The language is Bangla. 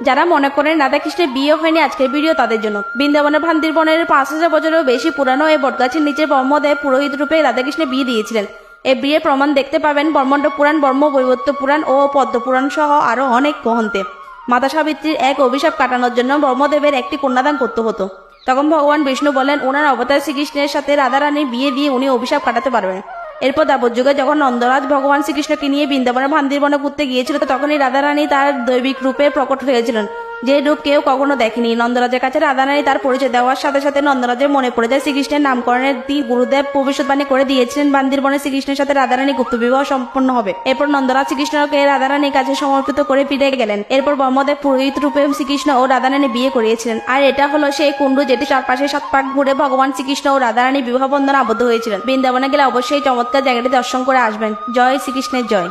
যারা মনে করেন রাধাকৃষ্ণের বিয়ে হয়নি আজকের ভিডিও তাদের জন্য। বৃন্দাবনের ভান্দির বনের পাঁচ হাজার বছরেরও বেশি পুরানো এই বটগাছের নিচে ব্রহ্মদেব পুরোহিত রূপে রাধাকৃষ্ণের বিয়ে দিয়েছিলেন। এই বিয়ের প্রমাণ দেখতে পাবেন ব্রহ্মাণ্ড পুরাণ বর্ম বৈবত্য পুরাণ ও পদ্ম পুরাণ সহ আরও অনেক গ্রহন্তে মাতা সাবিত্রীর এক অভিশাপ কাটানোর জন্য ব্রহ্মদেবের একটি কন্যাদান করতে হতো। তখন ভগবান বিষ্ণু বলেন, ওনার অবতার শ্রীকৃষ্ণের সাথে রাধারানীর বিয়ে দিয়ে উনি অভিশাপ কাটাতে পারবেন। এরপর দাবরযুগে যখন নন্দরাজ ভগবান শ্রীকৃষ্ণকে নিয়ে বৃন্দাবনের ভান্দির বনে ঘুরতে গিয়েছিল তখনই রাধারানী তার দৈবিক রূপে প্রকট হয়েছিলেন। যে রূপ কেউ কখনো দেখেনি। নন্দরাজের কাছে রাধারানী তার পরিচয় দেওয়ার সাথে সাথে নন্দরাজের মনে পড়ে যায় শ্রীকৃষ্ণের নামকরণের দিন গুরুদেব ভবিষ্যৎবাণী করে দিয়েছিলেন বান্দির বনে শ্রীকৃষ্ণের সাথে রাধারানী গুপ্ত বিবাহ সম্পন্ন হবে। এরপর নন্দরাজ শ্রীকৃষ্ণকে রাধারানীর কাছে সমর্পিত করে ফিরে গেলেন। এরপর ব্রহ্মদেব পুরোহিত রূপে শ্রীকৃষ্ণ ও রাধারানী বিয়ে করিয়েছিলেন। আর এটা হলো সেই কুণ্ড যেটি চারপাশে সাত পাক ঘুরে ভগবান শ্রীকৃষ্ণ ও রাধারানী বিবাহ বন্ধনে আবদ্ধ হয়েছিলেন। বৃন্দাবনে গেলে অবশ্যই চমৎকার জায়গাটি দর্শন করে আসবেন। জয় শ্রীকৃষ্ণের জয়।